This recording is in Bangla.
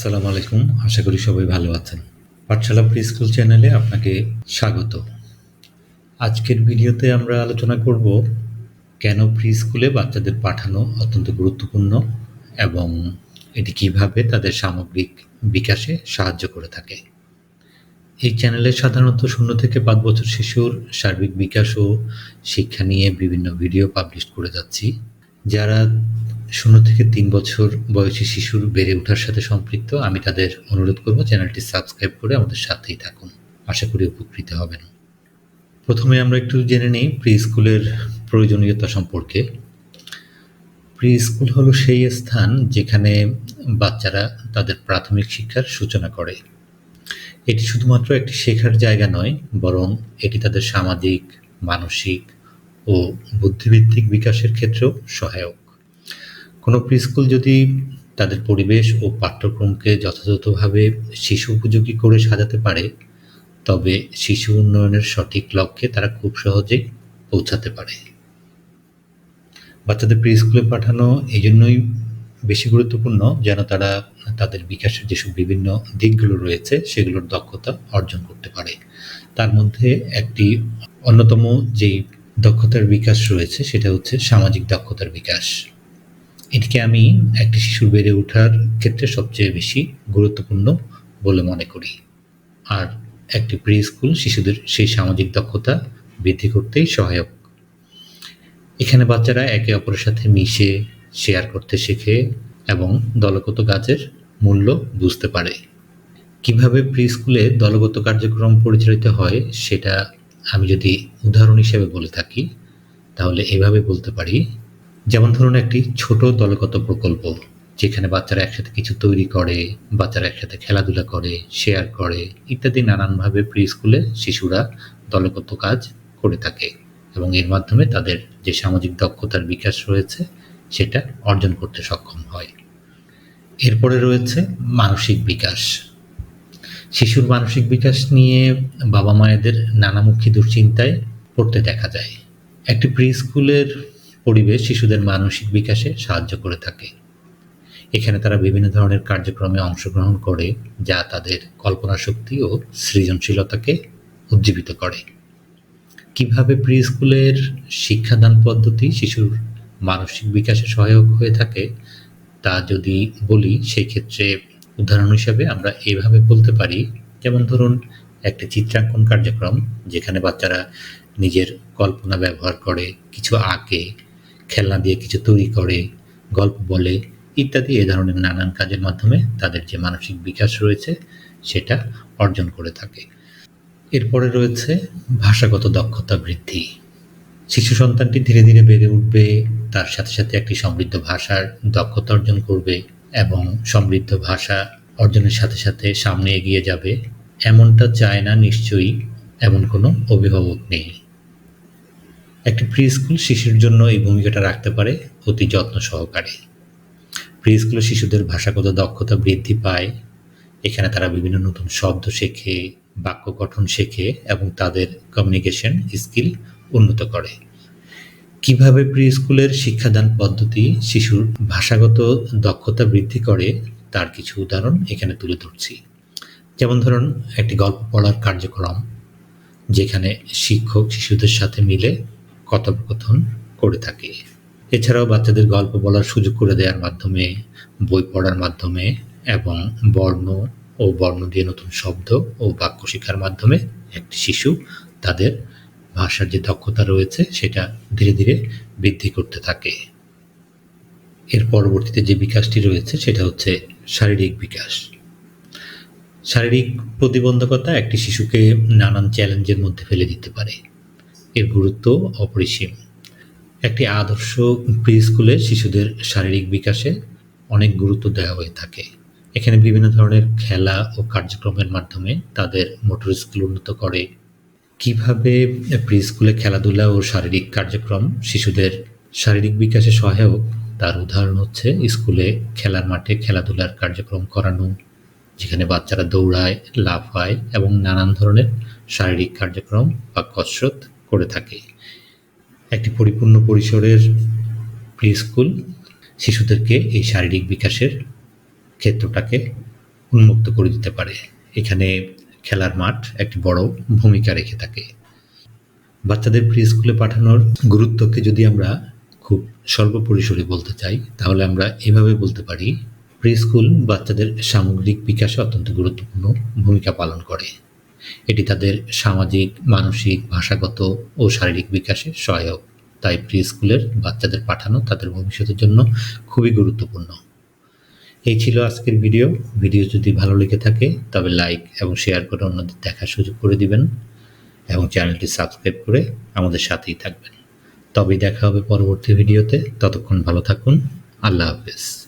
আসসালামু আলাইকুম। আশা করি সবাই ভালো আছেন। পাঠশালা প্রি স্কুল চ্যানেলে আপনাকে স্বাগত। আজকের ভিডিওতে আমরা আলোচনা করব, কেন প্রি স্কুলে বাচ্চাদের পাঠানো অত্যন্ত গুরুত্বপূর্ণ এবং এটি কীভাবে তাদের সামগ্রিক বিকাশে সাহায্য করে থাকে। এই চ্যানেলে সাধারণত শূন্য থেকে পাঁচ বছর শিশুর সার্বিক বিকাশ ও শিক্ষা নিয়ে বিভিন্ন ভিডিও পাবলিশ করে যাচ্ছি। যারা শূন্য থেকে তিন বছর বয়সী শিশুর বেড়ে ওঠার সাথে সম্পৃক্ত, আমি তাদের অনুরোধ করব চ্যানেলটি সাবস্ক্রাইব করে আমাদের সাথেই থাকুন। আশা করি উপকৃত হবেন। প্রথমে আমরা একটু জেনে নিই প্রি স্কুলের প্রয়োজনীয়তা সম্পর্কে। প্রি স্কুল হলো সেই স্থান যেখানে বাচ্চারা তাদের প্রাথমিক শিক্ষার সূচনা করে। এটি শুধুমাত্র একটি শেখার জায়গা নয়, বরং এটি তাদের সামাজিক, মানসিক ও বুদ্ধিভিত্তিক বিকাশের ক্ষেত্রেও সহায়ক। কোনো প্রিস্কুল যদি তাদের পরিবেশ ও পাঠ্যক্রমকে যথাযথভাবে শিশু উপযোগী করে সাজাতে পারে, তবে শিশু উন্নয়নের সঠিক লক্ষ্যে তারা খুব সহজেই পৌঁছাতে পারে। বাচ্চাদের প্রি স্কুলে পাঠানো এই জন্যই বেশি গুরুত্বপূর্ণ যেন তারা তাদের বিকাশের যেসব বিভিন্ন দিকগুলো রয়েছে সেগুলোর দক্ষতা অর্জন করতে পারে। তার মধ্যে একটি অন্যতম যেই দক্ষতার বিকাশ রয়েছে সেটা হচ্ছে সামাজিক দক্ষতার বিকাশ। এটিকে আমি একটি শিশুর বেড়ে ওঠার ক্ষেত্রে সবচেয়ে বেশি গুরুত্বপূর্ণ বলে মনে করি। আর একটি প্রি স্কুল শিশুদের সেই সামাজিক দক্ষতা বৃদ্ধি করতেই সহায়ক। এখানে বাচ্চারা একে অপরের সাথে মিশে শেয়ার করতে শেখে এবং দলগত কাজের মূল্য বুঝতে পারে। কীভাবে প্রি স্কুলে দলগত কার্যক্রম পরিচালিত হয় সেটা আমি যদি উদাহরণ হিসেবে বলে থাকি, তাহলে এভাবে বলতে পারি যেমন ধরুন একটি ছোট দলগত প্রকল্প, যেখানে বাচ্চারা একসাথে কিছু তৈরি করে, বাচ্চারা একসাথে খেলাধুলা করে শেয়ার করে ইত্যাদি নানানভাবে প্রি স্কুলে শিশুরা দলগত কাজ করে থাকে এবং এর মাধ্যমে তাদের যে সামাজিক দক্ষতার বিকাশ রয়েছে, সেটা অর্জন করতে সক্ষম হয়। এরপরে রয়েছে মানসিক বিকাশ। শিশুর মানসিক বিকাশ নিয়ে বাবা মায়েদের নানামুখী দুশ্চিন্তায় পড়তে দেখা যায়। একটি প্রি স্কুলের পরিবেশ শিশুদের মানসিক বিকাশে সাহায্য করে থাকে। এখানে তারা বিভিন্ন ধরনের কার্যক্রমে অংশগ্রহণ করে, যা তাদের কল্পনা শক্তি ও সৃজনশীলতাকে উজ্জীবিত করে। কীভাবে প্রি স্কুলের শিক্ষাদান পদ্ধতি শিশুর মানসিক বিকাশে সহায়ক হয়ে থাকে, তা যদি বলি সেই ক্ষেত্রে উদাহরণ হিসাবে আমরা এভাবে বলতে পারি। যেমন ধরুন, একটি চিত্রাঙ্কন কার্যক্রম, যেখানে বাচ্চারা নিজের কল্পনা ব্যবহার করে, কিছু আঁকে খেলনা দিয়ে কিছু তৈরি করে, গল্প বলে ইত্যাদি এ ধরনের নানান কাজের মাধ্যমে তাদের যে মানসিক বিকাশ রয়েছে সেটা অর্জন করে থাকে। এরপরে রয়েছে ভাষাগত দক্ষতা বৃদ্ধি। শিশু সন্তানটি ধীরে ধীরে বেড়ে উঠবে, তার সাথে সাথে একটি সমৃদ্ধ ভাষার দক্ষতা অর্জন করবে এবং সমৃদ্ধ ভাষা অর্জনের সাথে সাথে সামনে এগিয়ে যাবে। এমনটা চায় না নিশ্চয়ই, এমন কোনো অভিভাবক নেই। একটি প্রি স্কুল শিশুর জন্য এই ভূমিকাটা রাখতে পারে অতি যত্ন সহকারে। প্রি স্কুলে শিশুদের ভাষাগত দক্ষতা বৃদ্ধি পায়। এখানে তারা বিভিন্ন নতুন শব্দ শেখে, বাক্য গঠন শেখে এবং তাদের কমিউনিকেশন স্কিল উন্নত করে। কীভাবে প্রি স্কুলের শিক্ষাদান পদ্ধতি শিশুর ভাষাগত দক্ষতা বৃদ্ধি করে তার কিছু উদাহরণ এখানে তুলে ধরছি। যেমন ধরুন, একটি গল্প পড়ার কার্যক্রম, যেখানে শিক্ষক শিশুদের সাথে মিলে কথোপকথন করে থাকে। এছাড়াও বাচ্চাদের গল্প বলার সুযোগ করে দেওয়ার মাধ্যমে, বই পড়ার মাধ্যমে এবং বর্ণ ও বর্ণ দিয়ে নতুন শব্দ ও বাক্য শিক্ষার মাধ্যমে একটি শিশু তাদের ভাষার যে দক্ষতা রয়েছে সেটা ধীরে ধীরে বৃদ্ধি করতে থাকে। এর পরবর্তীতে যে বিকাশটি রয়েছে সেটা হচ্ছে শারীরিক বিকাশ। শারীরিক প্রতিবন্ধকতা একটি শিশুকে নানান চ্যালেঞ্জের মধ্যে ফেলে দিতে পারে। এর গুরুত্ব অপরিসীম। একটি আদর্শ প্রি স্কুলে শিশুদের শারীরিক বিকাশে অনেক গুরুত্ব দেওয়া হয়ে থাকে। এখানে বিভিন্ন ধরনের খেলা ও কার্যক্রমের মাধ্যমে তাদের মোটর স্কিল উন্নত করে। কীভাবে প্রি স্কুলে খেলাধুলা ও শারীরিক কার্যক্রম শিশুদের শারীরিক বিকাশে সহায়ক, তার উদাহরণ হচ্ছে স্কুলে খেলার মাঠে খেলাধুলার কার্যক্রম করানো, যেখানে বাচ্চারা দৌড়ায়, লাফায় এবং নানান ধরনের শারীরিক কার্যক্রম বা কসরত করে থাকে। একটি পরিপূর্ণ পরিসরের প্রি স্কুল শিশুদেরকে এই শারীরিক বিকাশের ক্ষেত্রটাকে উন্মুক্ত করে দিতে পারে। এখানে খেলার মাঠ একটি বড় ভূমিকা রেখে থাকে। বাচ্চাদের প্রি স্কুলে পাঠানোর গুরুত্বকে যদি আমরা খুব স্বল্প পরিসরে বলতে চাই, তাহলে আমরা এভাবে বলতে পারি প্রি স্কুল বাচ্চাদের সামগ্রিক বিকাশে অত্যন্ত গুরুত্বপূর্ণ ভূমিকা পালন করে। এটি তাদের সামাজিক, মানসিক, ভাষাগত ও শারীরিক বিকাশে সহায়ক। তাই প্রি স্কুলের বাচ্চাদের পাঠানো তাদের ভবিষ্যতের জন্য খুবই গুরুত্বপূর্ণ। এই ছিল আজকের ভিডিও। ভিডিও যদি ভালো লেগে থাকে, তবে লাইক এবং শেয়ার করে অন্যদের দেখার সুযোগ করে দিবেন এবং চ্যানেলটি সাবস্ক্রাইব করে আমাদের সাথেই থাকবেন। তবেই দেখা হবে পরবর্তী ভিডিওতে। ততক্ষণ ভালো থাকুন। আল্লাহ হাফেজ।